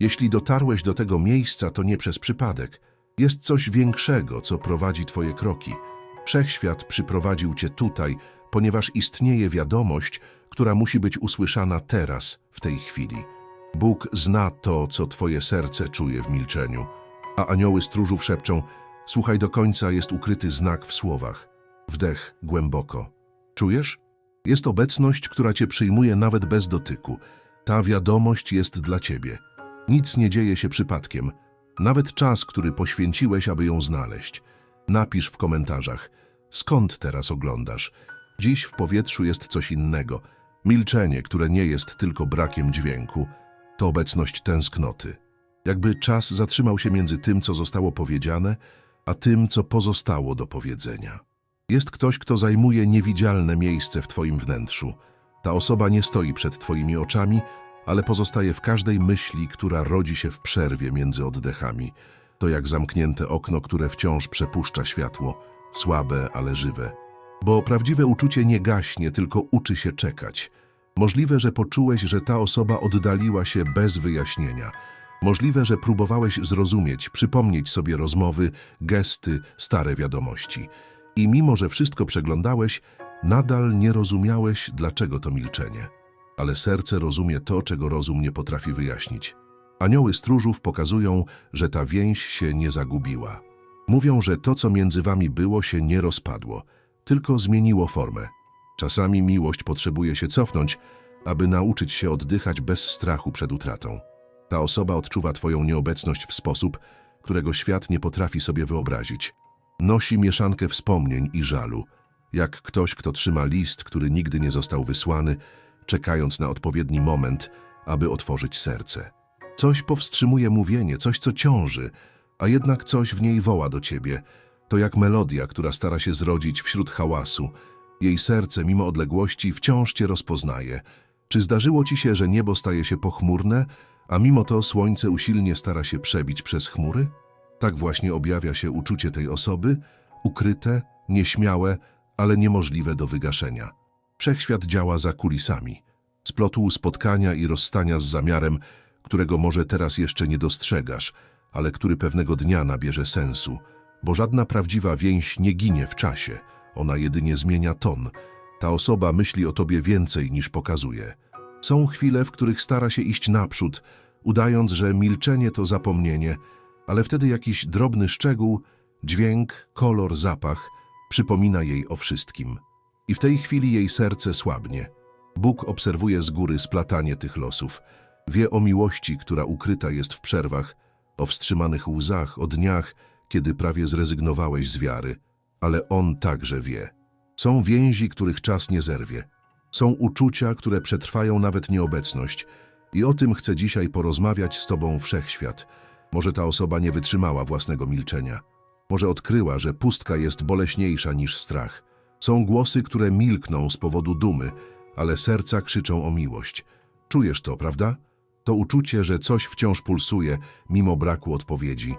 Jeśli dotarłeś do tego miejsca, to nie przez przypadek. Jest coś większego, co prowadzi twoje kroki. Wszechświat przyprowadził cię tutaj, ponieważ istnieje wiadomość, która musi być usłyszana teraz, w tej chwili. Bóg zna to, co twoje serce czuje w milczeniu, a anioły stróżów szepczą: Słuchaj do końca, jest ukryty znak w słowach. Wdech głęboko. Czujesz? Jest obecność, która cię przyjmuje nawet bez dotyku. Ta wiadomość jest dla ciebie. Nic nie dzieje się przypadkiem. Nawet czas, który poświęciłeś, aby ją znaleźć. Napisz w komentarzach, skąd teraz oglądasz. Dziś w powietrzu jest coś innego. Milczenie, które nie jest tylko brakiem dźwięku, to obecność tęsknoty. Jakby czas zatrzymał się między tym, co zostało powiedziane, a tym, co pozostało do powiedzenia. Jest ktoś, kto zajmuje niewidzialne miejsce w Twoim wnętrzu. Ta osoba nie stoi przed Twoimi oczami, ale pozostaje w każdej myśli, która rodzi się w przerwie między oddechami. To jak zamknięte okno, które wciąż przepuszcza światło, słabe, ale żywe. Bo prawdziwe uczucie nie gaśnie, tylko uczy się czekać. Możliwe, że poczułeś, że ta osoba oddaliła się bez wyjaśnienia. Możliwe, że próbowałeś zrozumieć, przypomnieć sobie rozmowy, gesty, stare wiadomości. I mimo, że wszystko przeglądałeś, nadal nie rozumiałeś, dlaczego to milczenie. Ale serce rozumie to, czego rozum nie potrafi wyjaśnić. Anioły stróżów pokazują, że ta więź się nie zagubiła. Mówią, że to, co między wami było, się nie rozpadło, tylko zmieniło formę. Czasami miłość potrzebuje się cofnąć, aby nauczyć się oddychać bez strachu przed utratą. Ta osoba odczuwa Twoją nieobecność w sposób, którego świat nie potrafi sobie wyobrazić. Nosi mieszankę wspomnień i żalu, jak ktoś, kto trzyma list, który nigdy nie został wysłany, czekając na odpowiedni moment, aby otworzyć serce. Coś powstrzymuje mówienie, coś, co ciąży, a jednak coś w niej woła do ciebie. To jak melodia, która stara się zrodzić wśród hałasu. Jej serce, mimo odległości, wciąż cię rozpoznaje. Czy zdarzyło ci się, że niebo staje się pochmurne, a mimo to słońce usilnie stara się przebić przez chmury? Tak właśnie objawia się uczucie tej osoby, ukryte, nieśmiałe, ale niemożliwe do wygaszenia. Wszechświat działa za kulisami. Splotł spotkania i rozstania z zamiarem, którego może teraz jeszcze nie dostrzegasz, ale który pewnego dnia nabierze sensu, bo żadna prawdziwa więź nie ginie w czasie, ona jedynie zmienia ton. Ta osoba myśli o tobie więcej niż pokazuje. Są chwile, w których stara się iść naprzód, udając, że milczenie to zapomnienie, ale wtedy jakiś drobny szczegół, dźwięk, kolor, zapach przypomina jej o wszystkim. I w tej chwili jej serce słabnie. Bóg obserwuje z góry splatanie tych losów. Wie o miłości, która ukryta jest w przerwach, o wstrzymanych łzach, o dniach, kiedy prawie zrezygnowałeś z wiary. Ale On także wie. Są więzi, których czas nie zerwie. Są uczucia, które przetrwają nawet nieobecność. I o tym chcę dzisiaj porozmawiać z Tobą Wszechświat. Może ta osoba nie wytrzymała własnego milczenia. Może odkryła, że pustka jest boleśniejsza niż strach. Są głosy, które milkną z powodu dumy, ale serca krzyczą o miłość. Czujesz to, prawda? To uczucie, że coś wciąż pulsuje, mimo braku odpowiedzi.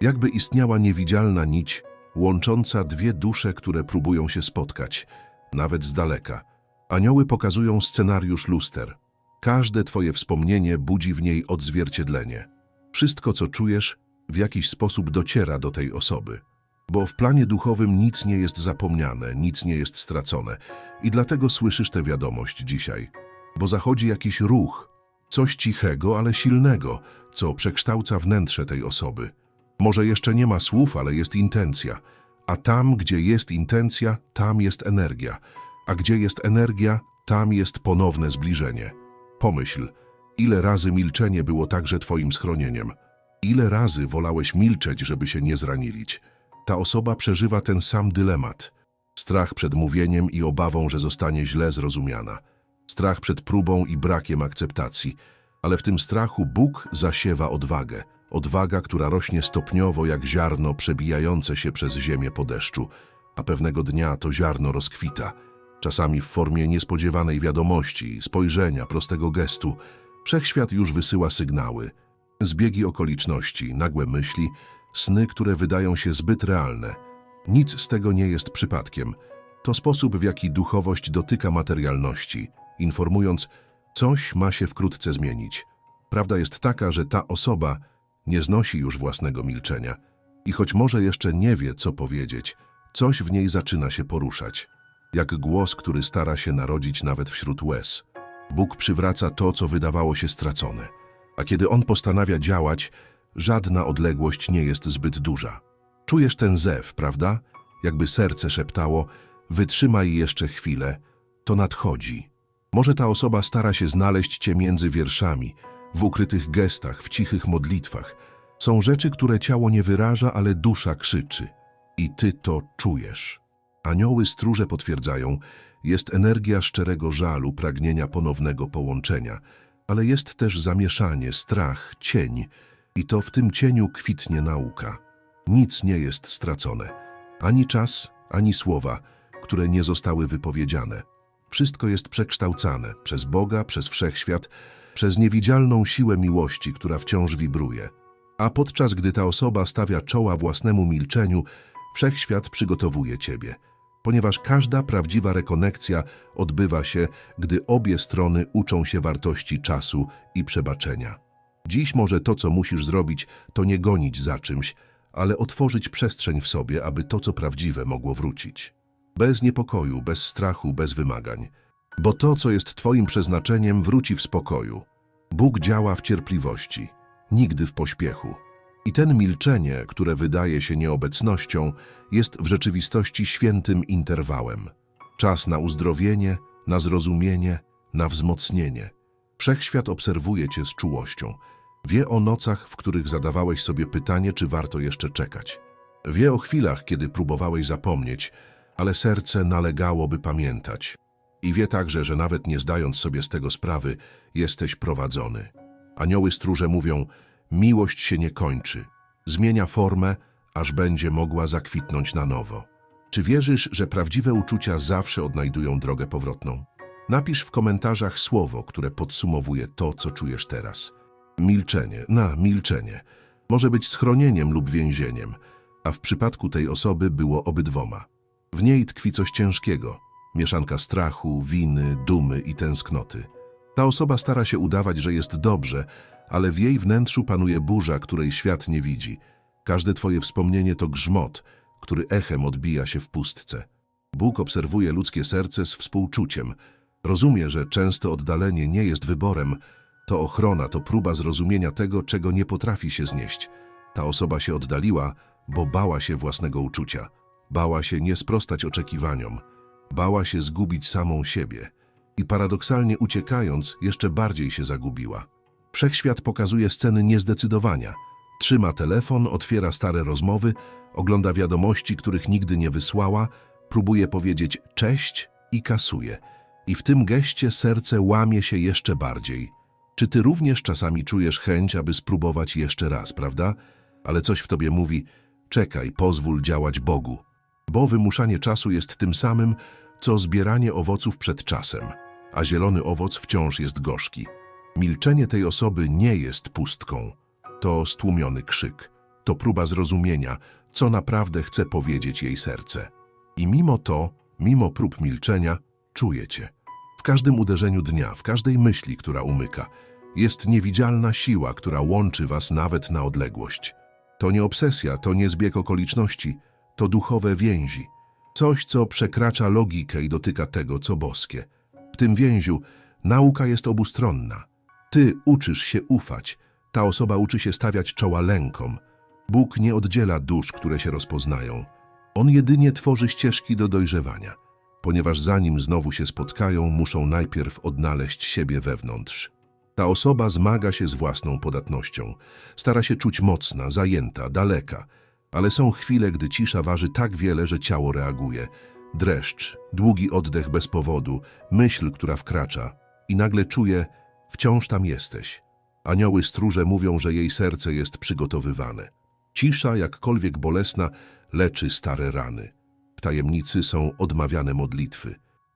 Jakby istniała niewidzialna nić, łącząca dwie dusze, które próbują się spotkać, nawet z daleka. Anioły pokazują scenariusz luster. Każde twoje wspomnienie budzi w niej odzwierciedlenie. Wszystko, co czujesz, w jakiś sposób dociera do tej osoby. Bo w planie duchowym nic nie jest zapomniane, nic nie jest stracone. I dlatego słyszysz tę wiadomość dzisiaj. Bo zachodzi jakiś ruch, coś cichego, ale silnego, co przekształca wnętrze tej osoby. Może jeszcze nie ma słów, ale jest intencja. A tam, gdzie jest intencja, tam jest energia. A gdzie jest energia, tam jest ponowne zbliżenie. Pomyśl, ile razy milczenie było także twoim schronieniem. Ile razy wolałeś milczeć, żeby się nie zranilić. Ta osoba przeżywa ten sam dylemat. Strach przed mówieniem i obawą, że zostanie źle zrozumiana. Strach przed próbą i brakiem akceptacji. Ale w tym strachu Bóg zasiewa odwagę. Odwaga, która rośnie stopniowo jak ziarno przebijające się przez ziemię po deszczu. A pewnego dnia to ziarno rozkwita. Czasami w formie niespodziewanej wiadomości, spojrzenia, prostego gestu. Wszechświat już wysyła sygnały. Zbiegi okoliczności, nagłe myśli, sny, które wydają się zbyt realne. Nic z tego nie jest przypadkiem. To sposób, w jaki duchowość dotyka materialności, informując, coś ma się wkrótce zmienić. Prawda jest taka, że ta osoba nie znosi już własnego milczenia i choć może jeszcze nie wie, co powiedzieć, coś w niej zaczyna się poruszać. Jak głos, który stara się narodzić nawet wśród łez. Bóg przywraca to, co wydawało się stracone. A kiedy On postanawia działać, żadna odległość nie jest zbyt duża. Czujesz ten zew, prawda? Jakby serce szeptało, wytrzymaj jeszcze chwilę, to nadchodzi. Może ta osoba stara się znaleźć cię między wierszami, w ukrytych gestach, w cichych modlitwach. Są rzeczy, które ciało nie wyraża, ale dusza krzyczy. I ty to czujesz. Anioły stróże potwierdzają, jest energia szczerego żalu, pragnienia ponownego połączenia, ale jest też zamieszanie, strach, cień. I to w tym cieniu kwitnie nauka. Nic nie jest stracone. Ani czas, ani słowa, które nie zostały wypowiedziane. Wszystko jest przekształcane przez Boga, przez wszechświat, przez niewidzialną siłę miłości, która wciąż wibruje. A podczas gdy ta osoba stawia czoła własnemu milczeniu, wszechświat przygotowuje ciebie, ponieważ każda prawdziwa rekonekcja odbywa się, gdy obie strony uczą się wartości czasu i przebaczenia. Dziś może to, co musisz zrobić, to nie gonić za czymś, ale otworzyć przestrzeń w sobie, aby to, co prawdziwe, mogło wrócić. Bez niepokoju, bez strachu, bez wymagań. Bo to, co jest Twoim przeznaczeniem, wróci w spokoju. Bóg działa w cierpliwości, nigdy w pośpiechu. I ten milczenie, które wydaje się nieobecnością, jest w rzeczywistości świętym interwałem. Czas na uzdrowienie, na zrozumienie, na wzmocnienie. Wszechświat obserwuje Cię z czułością. Wie o nocach, w których zadawałeś sobie pytanie, czy warto jeszcze czekać. Wie o chwilach, kiedy próbowałeś zapomnieć, ale serce nalegało, by pamiętać. I wie także, że nawet nie zdając sobie z tego sprawy, jesteś prowadzony. Anioły stróże mówią, miłość się nie kończy. Zmienia formę, aż będzie mogła zakwitnąć na nowo. Czy wierzysz, że prawdziwe uczucia zawsze odnajdują drogę powrotną? Napisz w komentarzach słowo, które podsumowuje to, co czujesz teraz. Milczenie, na milczenie, może być schronieniem lub więzieniem, a w przypadku tej osoby było obydwoma. W niej tkwi coś ciężkiego, mieszanka strachu, winy, dumy i tęsknoty. Ta osoba stara się udawać, że jest dobrze, ale w jej wnętrzu panuje burza, której świat nie widzi. Każde twoje wspomnienie to grzmot, który echem odbija się w pustce. Bóg obserwuje ludzkie serce z współczuciem. Rozumie, że często oddalenie nie jest wyborem, to ochrona, to próba zrozumienia tego, czego nie potrafi się znieść. Ta osoba się oddaliła, bo bała się własnego uczucia. Bała się nie sprostać oczekiwaniom. Bała się zgubić samą siebie. I paradoksalnie uciekając, jeszcze bardziej się zagubiła. Wszechświat pokazuje sceny niezdecydowania. Trzyma telefon, otwiera stare rozmowy, ogląda wiadomości, których nigdy nie wysłała, próbuje powiedzieć cześć i kasuje. I w tym geście serce łamie się jeszcze bardziej. Czy ty również czasami czujesz chęć, aby spróbować jeszcze raz, prawda? Ale coś w tobie mówi, czekaj, pozwól działać Bogu. Bo wymuszanie czasu jest tym samym, co zbieranie owoców przed czasem, a zielony owoc wciąż jest gorzki. Milczenie tej osoby nie jest pustką. To stłumiony krzyk. To próba zrozumienia, co naprawdę chce powiedzieć jej serce. I mimo to, mimo prób milczenia, czuje cię. W każdym uderzeniu dnia, w każdej myśli, która umyka, jest niewidzialna siła, która łączy was nawet na odległość. To nie obsesja, to nie zbieg okoliczności, to duchowe więzi. Coś, co przekracza logikę i dotyka tego, co boskie. W tym więziu nauka jest obustronna. Ty uczysz się ufać, ta osoba uczy się stawiać czoła lękom. Bóg nie oddziela dusz, które się rozpoznają. On jedynie tworzy ścieżki do dojrzewania, ponieważ zanim znowu się spotkają, muszą najpierw odnaleźć siebie wewnątrz. Ta osoba zmaga się z własną podatnością, stara się czuć mocna, zajęta, daleka, ale są chwile, gdy cisza waży tak wiele, że ciało reaguje. Dreszcz, długi oddech bez powodu, myśl, która wkracza i nagle czuje, wciąż tam jesteś. Anioły stróże mówią, że jej serce jest przygotowywane. Cisza, jakkolwiek bolesna, leczy stare rany. W tajemnicy są odmawiane modlitwy.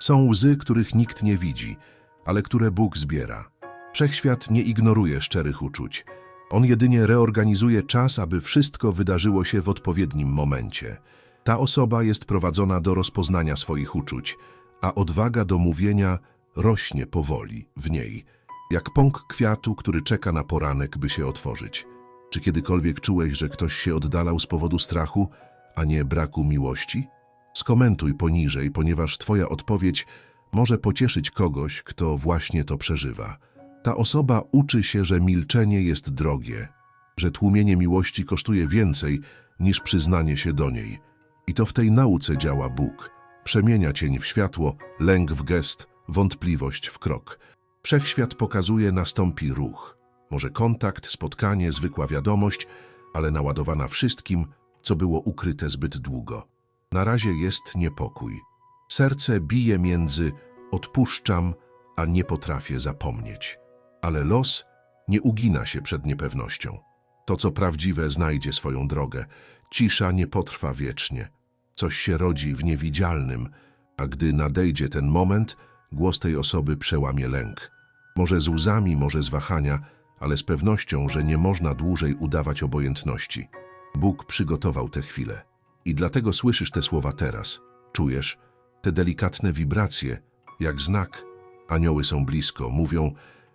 Są łzy, których nikt nie widzi, ale które Bóg zbiera. Wszechświat nie ignoruje szczerych uczuć. On jedynie reorganizuje czas, aby wszystko wydarzyło się w odpowiednim momencie. Ta osoba jest prowadzona do rozpoznania swoich uczuć, a odwaga do mówienia rośnie powoli w niej. Jak pąk kwiatu, który czeka na poranek, by się otworzyć. Czy kiedykolwiek czułeś, że ktoś się oddalał z powodu strachu, a nie braku miłości? Skomentuj poniżej, ponieważ Twoja odpowiedź może pocieszyć kogoś, kto właśnie to przeżywa. Ta osoba uczy się, że milczenie jest drogie, że tłumienie miłości kosztuje więcej niż przyznanie się do niej. I to w tej nauce działa Bóg. Przemienia cień w światło, lęk w gest, wątpliwość w krok. Wszechświat pokazuje, nastąpi ruch. Może kontakt, spotkanie, zwykła wiadomość, ale naładowana wszystkim, co było ukryte zbyt długo. Na razie jest niepokój. Serce bije między odpuszczam, a nie potrafię zapomnieć. Ale los nie ugina się przed niepewnością. To, co prawdziwe, znajdzie swoją drogę. Cisza nie potrwa wiecznie. Coś się rodzi w niewidzialnym, a gdy nadejdzie ten moment, głos tej osoby przełamie lęk. Może z łzami, może z wahania, ale z pewnością, że nie można dłużej udawać obojętności. Bóg przygotował tę chwilę. I dlatego słyszysz te słowa teraz. Czujesz te delikatne wibracje, jak znak. Anioły są blisko, mówią,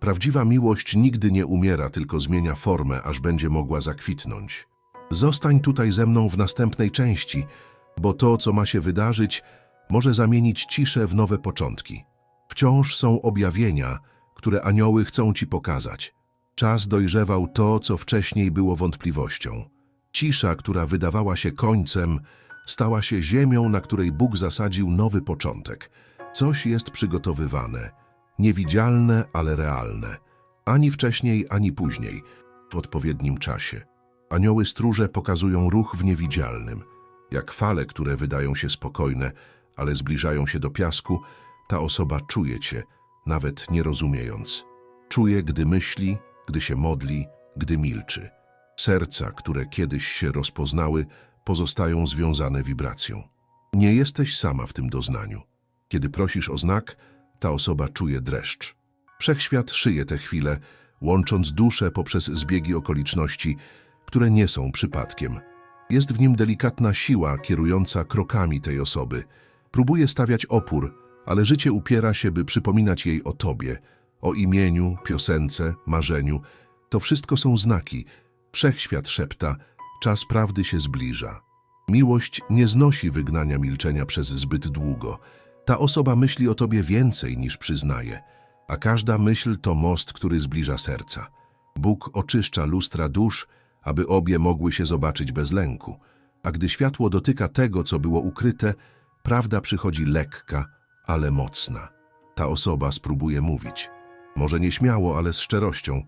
prawdziwa miłość nigdy nie umiera, tylko zmienia formę, aż będzie mogła zakwitnąć. Zostań tutaj ze mną w następnej części, bo to, co ma się wydarzyć, może zamienić ciszę w nowe początki. Wciąż są objawienia, które anioły chcą ci pokazać. Czas dojrzewał to, co wcześniej było wątpliwością. Cisza, która wydawała się końcem, stała się ziemią, na której Bóg zasadził nowy początek. Coś jest przygotowywane, niewidzialne, ale realne. Ani wcześniej, ani później, w odpowiednim czasie. Anioły stróże pokazują ruch w niewidzialnym. Jak fale, które wydają się spokojne, ale zbliżają się do piasku, ta osoba czuje cię, nawet nie rozumiejąc. Czuje, gdy myśli, gdy się modli, gdy milczy. Serca, które kiedyś się rozpoznały, pozostają związane wibracją. Nie jesteś sama w tym doznaniu. Kiedy prosisz o znak, ta osoba czuje dreszcz. Wszechświat szyje tę chwilę, łącząc dusze poprzez zbiegi okoliczności, które nie są przypadkiem. Jest w nim delikatna siła kierująca krokami tej osoby. Próbuje stawiać opór, ale życie upiera się, by przypominać jej o tobie, o imieniu, piosence, marzeniu. To wszystko są znaki. Wszechświat szepta, czas prawdy się zbliża. Miłość nie znosi wygnania milczenia przez zbyt długo. Ta osoba myśli o tobie więcej niż przyznaje, a każda myśl to most, który zbliża serca. Bóg oczyszcza lustra dusz, aby obie mogły się zobaczyć bez lęku. A gdy światło dotyka tego, co było ukryte, prawda przychodzi lekka, ale mocna. Ta osoba spróbuje mówić. Może nieśmiało, ale z szczerością,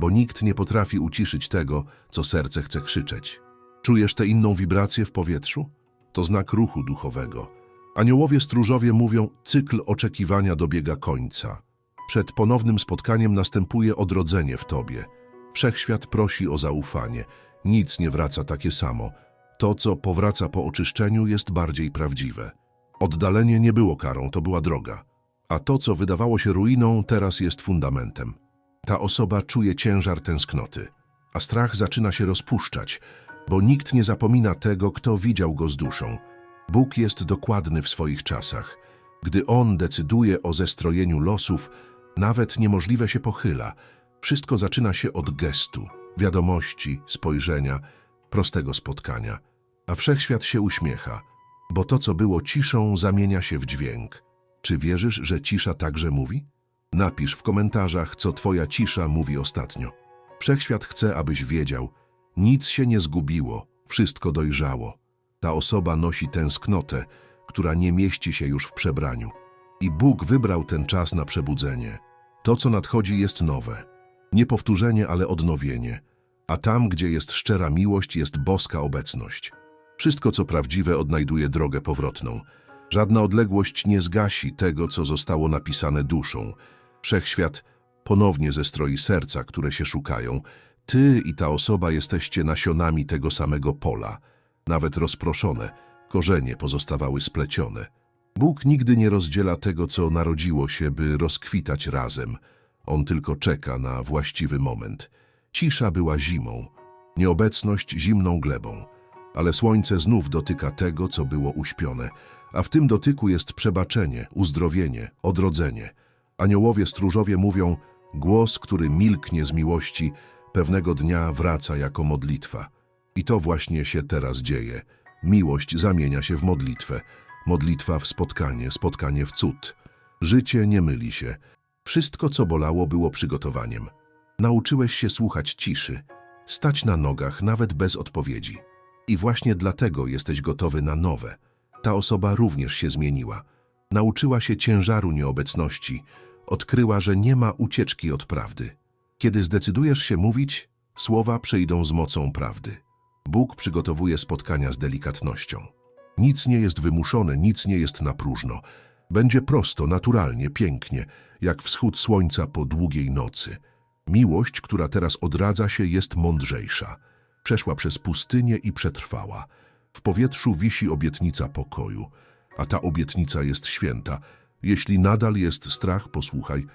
bo nikt nie potrafi uciszyć tego, co serce chce krzyczeć. Czujesz tę inną wibrację w powietrzu? To znak ruchu duchowego. Aniołowie stróżowie mówią, cykl oczekiwania dobiega końca. Przed ponownym spotkaniem następuje odrodzenie w tobie. Wszechświat prosi o zaufanie. Nic nie wraca takie samo. To, co powraca po oczyszczeniu, jest bardziej prawdziwe. Oddalenie nie było karą, to była droga. A to, co wydawało się ruiną, teraz jest fundamentem. Ta osoba czuje ciężar tęsknoty, a strach zaczyna się rozpuszczać, bo nikt nie zapomina tego, kto widział go z duszą. Bóg jest dokładny w swoich czasach. Gdy On decyduje o zestrojeniu losów, nawet niemożliwe się pochyla. Wszystko zaczyna się od gestu, wiadomości, spojrzenia, prostego spotkania. A wszechświat się uśmiecha, bo to, co było ciszą, zamienia się w dźwięk. Czy wierzysz, że cisza także mówi? Napisz w komentarzach, co twoja cisza mówi ostatnio. Wszechświat chce, abyś wiedział, nic się nie zgubiło, wszystko dojrzało. Ta osoba nosi tęsknotę, która nie mieści się już w przebraniu. I Bóg wybrał ten czas na przebudzenie. To, co nadchodzi, jest nowe. Nie powtórzenie, ale odnowienie. A tam, gdzie jest szczera miłość, jest boska obecność. Wszystko, co prawdziwe, odnajduje drogę powrotną. Żadna odległość nie zgasi tego, co zostało napisane duszą. Wszechświat ponownie zestroi serca, które się szukają. Ty i ta osoba jesteście nasionami tego samego pola. Nawet rozproszone, korzenie pozostawały splecione. Bóg nigdy nie rozdziela tego, co narodziło się, by rozkwitać razem. On tylko czeka na właściwy moment. Cisza była zimą, nieobecność zimną glebą, ale słońce znów dotyka tego, co było uśpione, a w tym dotyku jest przebaczenie, uzdrowienie, odrodzenie. Aniołowie stróżowie mówią, Głos, który milknie z miłości, pewnego dnia wraca jako modlitwa. I to właśnie się teraz dzieje. Miłość zamienia się w modlitwę. Modlitwa w spotkanie, spotkanie w cud. Życie nie myli się. Wszystko, co bolało, było przygotowaniem. Nauczyłeś się słuchać ciszy, stać na nogach nawet bez odpowiedzi. I właśnie dlatego jesteś gotowy na nowe. Ta osoba również się zmieniła. Nauczyła się ciężaru nieobecności, odkryła, że nie ma ucieczki od prawdy. Kiedy zdecydujesz się mówić, słowa przyjdą z mocą prawdy. Bóg przygotowuje spotkania z delikatnością. Nic nie jest wymuszone, nic nie jest na próżno. Będzie prosto, naturalnie, pięknie, jak wschód słońca po długiej nocy. Miłość, która teraz odradza się, jest mądrzejsza. Przeszła przez pustynię i przetrwała. W powietrzu wisi obietnica pokoju, a ta obietnica jest święta. Jeśli nadal jest strach, posłuchaj,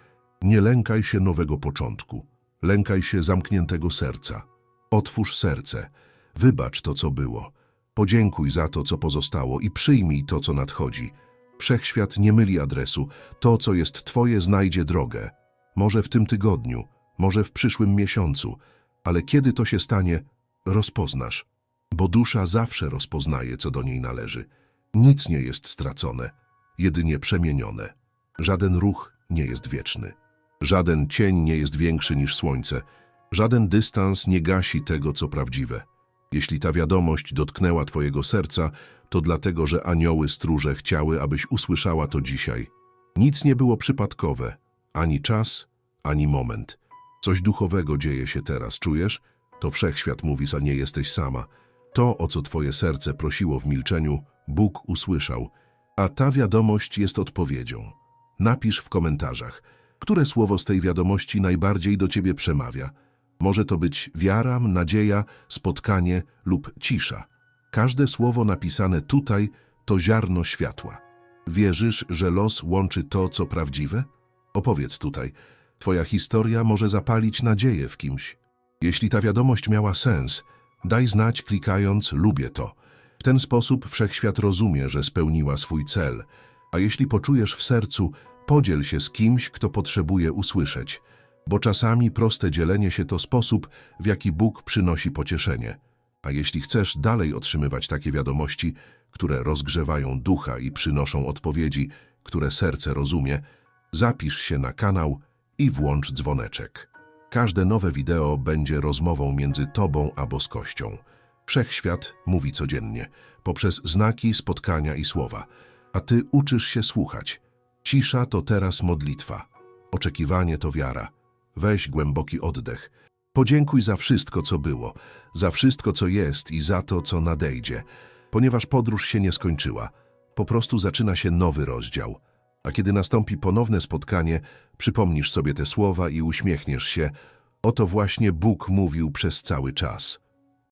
nie lękaj się nowego początku. Lękaj się zamkniętego serca. Otwórz serce. Wybacz to, co było. Podziękuj za to, co pozostało i przyjmij to, co nadchodzi. Wszechświat nie myli adresu. To, co jest Twoje, znajdzie drogę. Może w tym tygodniu, może w przyszłym miesiącu, ale kiedy to się stanie, rozpoznasz. Bo dusza zawsze rozpoznaje, co do niej należy. Nic nie jest stracone, jedynie przemienione. Żaden ruch nie jest wieczny. Żaden cień nie jest większy niż słońce. Żaden dystans nie gasi tego, co prawdziwe. Jeśli ta wiadomość dotknęła Twojego serca, to dlatego, że anioły stróże chciały, abyś usłyszała to dzisiaj. Nic nie było przypadkowe, ani czas, ani moment. Coś duchowego dzieje się teraz, czujesz? To wszechświat mówi, a nie jesteś sama. To, o co Twoje serce prosiło w milczeniu, Bóg usłyszał, a ta wiadomość jest odpowiedzią. Napisz w komentarzach, które słowo z tej wiadomości najbardziej do Ciebie przemawia. Może to być wiara, nadzieja, spotkanie lub cisza. Każde słowo napisane tutaj to ziarno światła. Wierzysz, że los łączy to, co prawdziwe? Opowiedz tutaj. Twoja historia może zapalić nadzieję w kimś. Jeśli ta wiadomość miała sens, daj znać klikając lubię to. Ten sposób wszechświat rozumie, że spełniła swój cel. A jeśli poczujesz w sercu, podziel się z kimś, kto potrzebuje usłyszeć. Bo czasami proste dzielenie się to sposób, w jaki Bóg przynosi pocieszenie. A jeśli chcesz dalej otrzymywać takie wiadomości, które rozgrzewają ducha i przynoszą odpowiedzi, które serce rozumie, zapisz się na kanał i włącz dzwoneczek. Każde nowe wideo będzie rozmową między Tobą a boskością. Wszechświat mówi codziennie, poprzez znaki, spotkania i słowa. A Ty uczysz się słuchać. Cisza to teraz modlitwa. Oczekiwanie to wiara. Weź głęboki oddech. Podziękuj za wszystko, co było, za wszystko, co jest i za to, co nadejdzie, ponieważ podróż się nie skończyła. Po prostu zaczyna się nowy rozdział. A kiedy nastąpi ponowne spotkanie, przypomnisz sobie te słowa i uśmiechniesz się. Oto właśnie Bóg mówił przez cały czas.